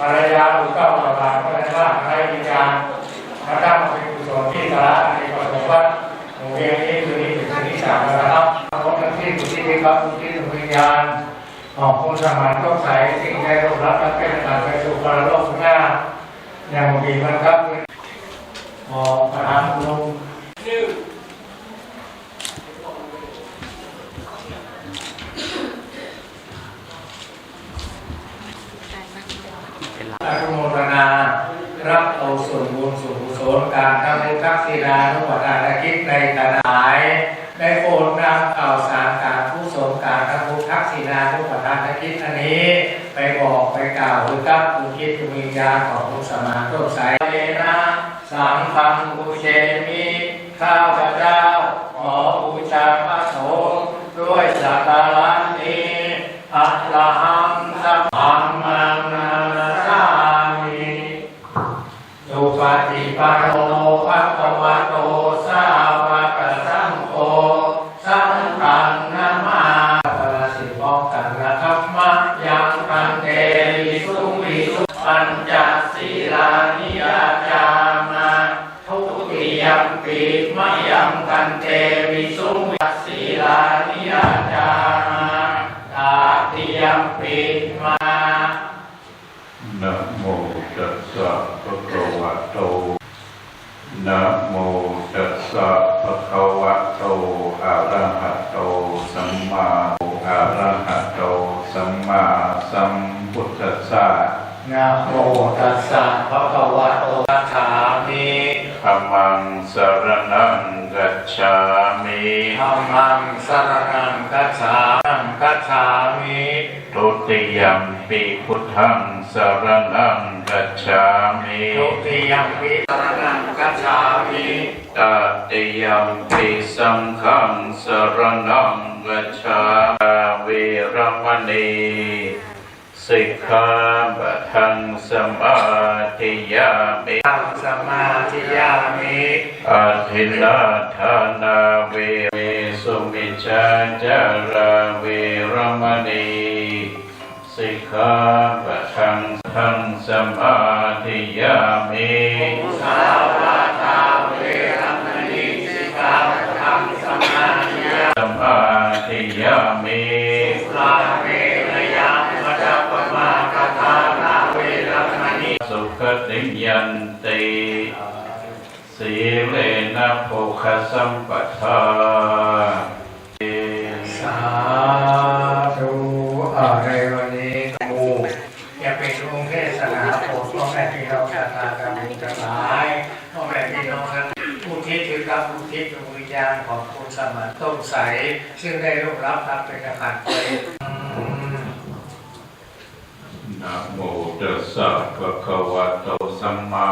ภรรยาถูกต้องปราทเพราะฉะนั้ว่าให้มีการมาตั้งเป็นกุศลที่สาระในกรณีว่าโมเดลนี้คือนี้ถึงนี้สามนะครับพบทั้งที่ผู้ที่ได้รับผู้ที่ถูกวิญญาณออกคนสมานก็ใส่สิ่งใดรูปรับและเป็นต่างไปสู่การโลกหน้าอย่างมีมันครับออกประหารลงา รับเอาส่วนบุญส่วนกุศลการทำให้ทักษิณานุวัตนาคิดในขณะหาย ได้โปรดนำข่าวสารการผู้สงการทำบุญทักษิณานุวัตนาคิดอันนี้ ไปบอกไปกล่าวหรือกับอุทิศดวงวิญญาณของผู้สมานต้นสายเอนะสังฆังบูเชมิข้าพเจ้า ติยมปีมะยังพันเตวิสุงวิศีลานิยาจาตาติยมปีมานะโมตัสสะภะคะวะโตนะโมตัสสะภะคะวะโตอะระหะโตสัมมาอะระหะโตสัมมาสัมพุทธัสสะนะโมตัสสะภะคะวะโต ธัมมังสรณังกัจฉามิธัมมังสรณังคัจฉามิคัจฉามิทุติยัมปิพุทธังสรณังกัจฉามิทุติยมปิสรณังคัจฉามิตติยัมปิสังฆังสรณังกัจฉามิเวรมณี สิกขาปะทังสมาธิยามิตังสมาธิยามิอาทินนาทานาเวเมสุมิจฉาจาราเวรมณีสิกขาปะทังทังสมาธิยามิสาวาทา ยันติสีเลนะโภคสัมปทาสาธุอาเรวันนี้มูจะเป็นองค์เทศนาโปรดพ่อแม่พี่น้องชาติกรรมทั้งหลายพ่อแม่พี่น้องทั้งผู้ที่ถือกรรมผู้ที่ดวงวิญญาณของคุณสมานต้นใส ซึ่งได้ร่วมรับรับเป็นอาหารไปอืมนะโมตัสสะภะคะวะโต สัมมา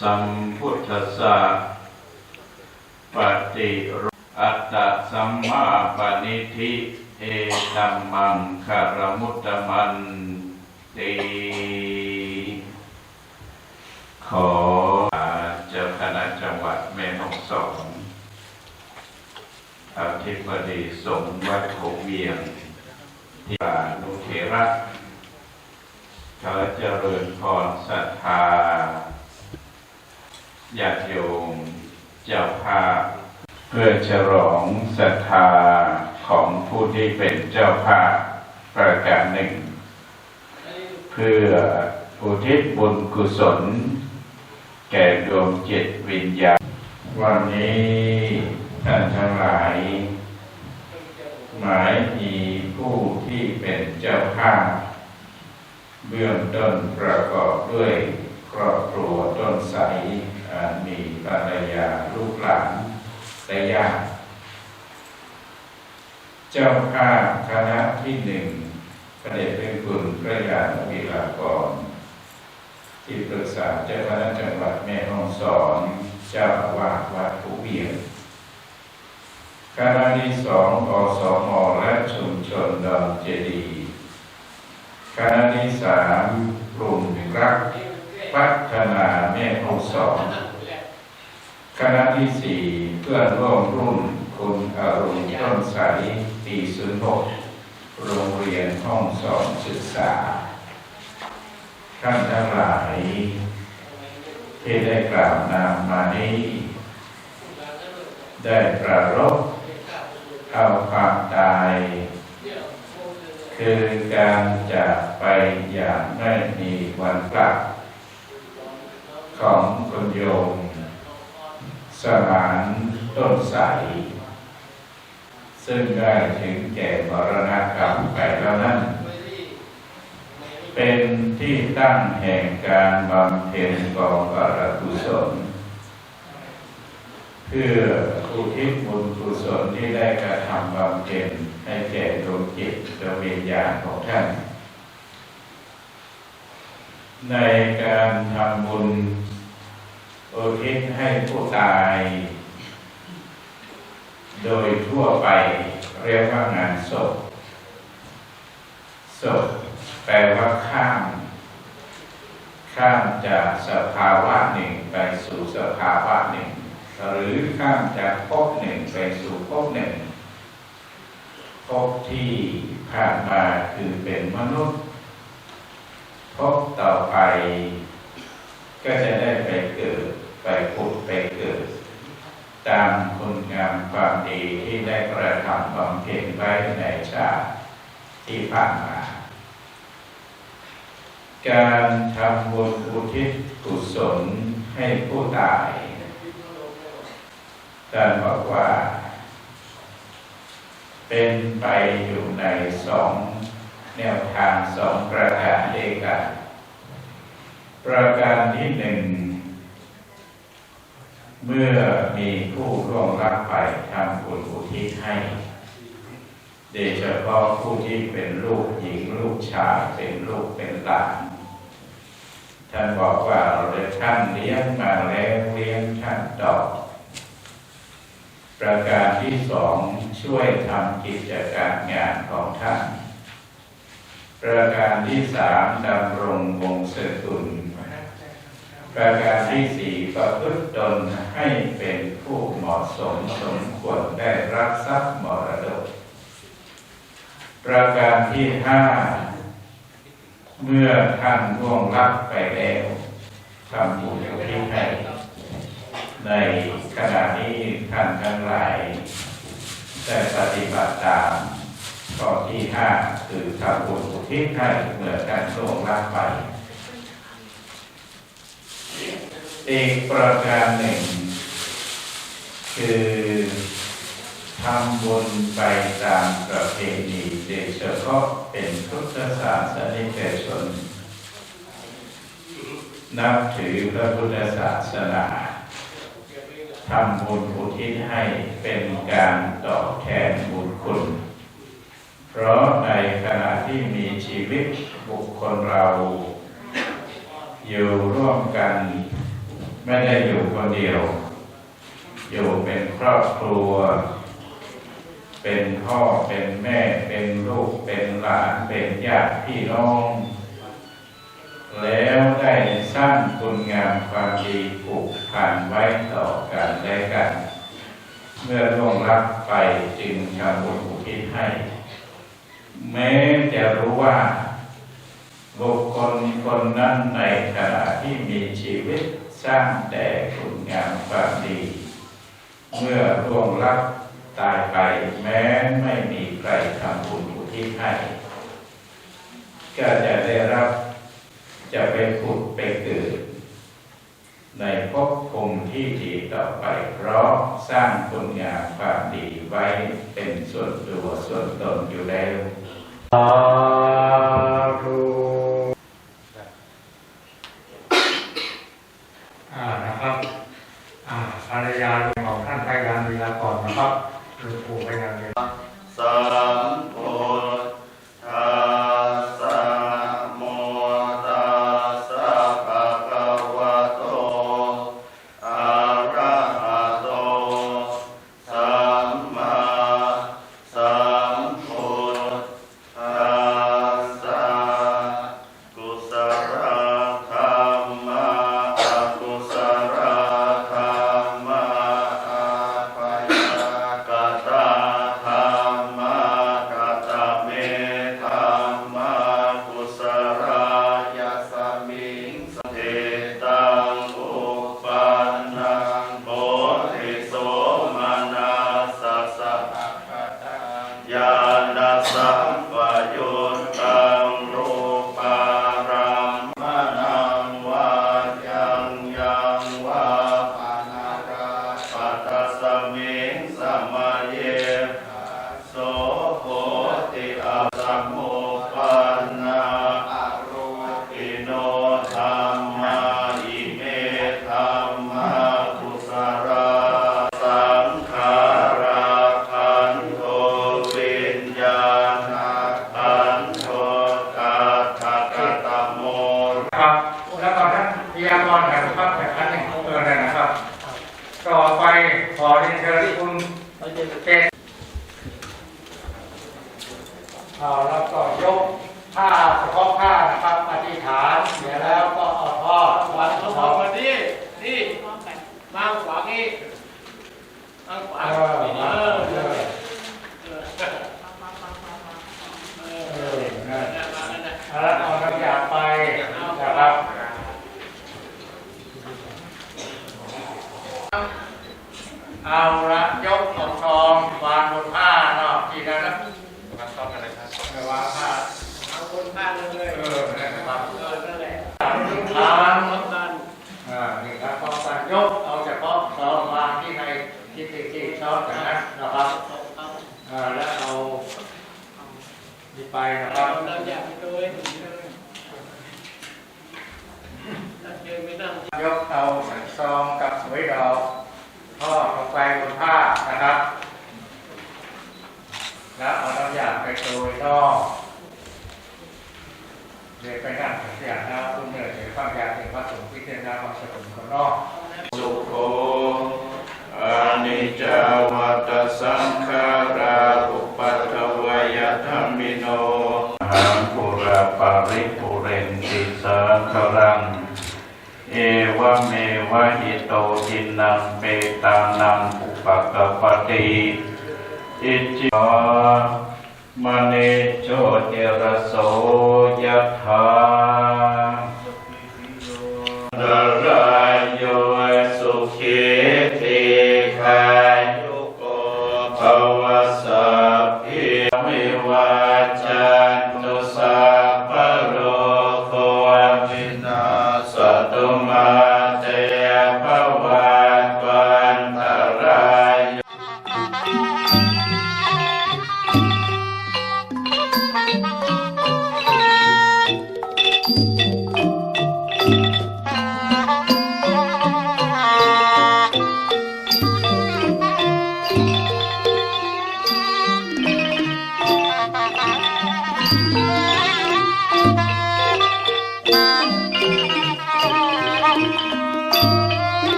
สัมพุทธัสสะปฏิรูอัตตะสัมมาปณิธิเอตัมมังคารมุตตมันติขอเจ้าคณะจังหวัดแม่ฮ่องสอนอธิบดีสงฆ์วัดโขเวียงที่ป่านุเทระ ขอเจริญพรศรัทธาญาติโยมเจ้าภาพเพื่อฉลองศรัทธาของผู้ที่เป็นเจ้าภาพประการหนึ่ง เพื่ออุทิศบุญกุศล แก่ดวงจิตวิญญาณ วันนี้ท่านทั้งหลาย หมายมีผู้ที่เป็นเจ้าภาพ เบื้องต้นประกอบด้วยครอบครัวต้นใสาจมีภรรยาลูกหลานและญาติเจ้าภาพคณะที่หนึ่งพระเดชพระคุณพระยาณวิลากรที่ปรึกษาเจ้าคณะจังหวัดแม่ฮ่องสอนเจ้าวาสวัดผู้เวียงคณะที่สองอสมและชุมชนดอนเจดี คณะที่สามกลุ่มรักพัฒนาแม่ห้องสอนคณะที่สี่เพื่อนร่วมรุ่นคุณอรุณต้นใสปีศูนย์หกโรงเรียนห้องสอนศึกษาท่านทั้งหลายที่ได้กล่าวนามมานี้ ได้ประรบเข้าความตาย คือการจากไปอย่างไม่มีวันกลับ ของคุณโยมสมานต้นใส ซึ่งได้ถึงแก่มรณกรรมไปแล้วนั้น เป็นที่ตั้งแห่งการบำเพ็ญกองกรกุศลเพื่ออุทิศบุญกุศลที่ได้กระทำบำเพ็ญ ให้แก่ดวงจิตดวงวิญญาณของท่าน ในการทำบุญอุทิศให้ผู้ตาย โดยทั่วไปเรียกว่างานศพศพแปลว่าข้าม ข้ามจากสภาวะหนึ่งไปสู่สภาวะหนึ่ง หรือข้ามจากภพหนึ่งไปสู่ภพหนึ่ง ภพที่ผ่านมาคือเป็นมนุษย์ภพต่อไป ก็จะได้ไปเกิด ไปผุดไปเกิด ตามคุณงามความดีที่ได้กระทำบำเพ็ญไว้ในชาติที่ผ่านมา การทำบุญอุทิศกุศลให้ผู้ตายท่านบอกว่า เป็นไปอยู่ในสองแนวทางสองประการด้วยกันประการที่หนึ่ง เมื่อมีผู้ร่วงรับไปทำบุญอุทิศให้โดยเฉพาะผู้ที่เป็นลูกหญิงลูกชายเป็นลูกเป็นหลานท่านบอกว่าเราได้ท่านเลี้ยงมาแล้วเลี้ยงท่านตอบ ประการที่สองช่วยทำกิจการงานของท่าน ประการที่สามดำรงวงศกุลประการที่สี่ประพฤติตนให้เป็นผู้เหมาะสมสมควรได้รับทรัพย์มรดก ประการที่ห้าเมื่อท่านล่วงลับไปแล้วทำบุญทิศให้ ในขณะนี้ท่านทั้งหลายได้ปฏิบัติตามข้อที่ห้าคือทำบุญอุทิศให้เมื่อท่านล่วงลับไป อีกประการหนึ่ง คือทำบุญไปตามประเพณีโดยเฉพาะเป็นพุทธศาสนิกชน นับถือพระพุทธศาสนา ทำบุญอุทิศให้เป็นการตอบแทนบุญคุณ เพราะในขณะที่มีชีวิตบุคคลเรา อยู่ร่วมกัน ไม่ได้อยู่คนเดียว อยู่เป็นครอบครัว เป็นพ่อเป็นแม่เป็นลูกเป็นหลานเป็นญาติพี่น้อง แล้วได้สร้างคุณงามความดีผูกพันไว้ต่อกันและกัน เมื่อล่วงรับไปจึงทำบุญอุทิศให้ แม้จะรู้ว่าบุคคลคนนั้นในขณะที่มีชีวิตสร้างแต่คุณงามความดี เมื่อร่วงรับตายไปแม้ไม่มีใครทำบุญอุทิศให้ ก็จะได้รับ จะไปผุดไปเกิด ในภพภูมิที่ดีต่อไป เพราะสร้างคุณงามความดีไว้เป็นส่วนตัวส่วนตนอยู่แล้วสาธุ ครับ แล้วเอาตัวอย่างไปโดยก็เรียนไปนั่งเสียนะคุณเหนื่อยเสียความยากเสียความสูงพิจารณาความสมดุลคนนอกสุโขอนิจจวัตสังขาราอุปัตวายธรรมิโนหังปุระปาริปุเรนติสังขรัง เอวเมวะหิโตทินังเปตานังอุปกปติ อิจิมเนโชติรโสยธา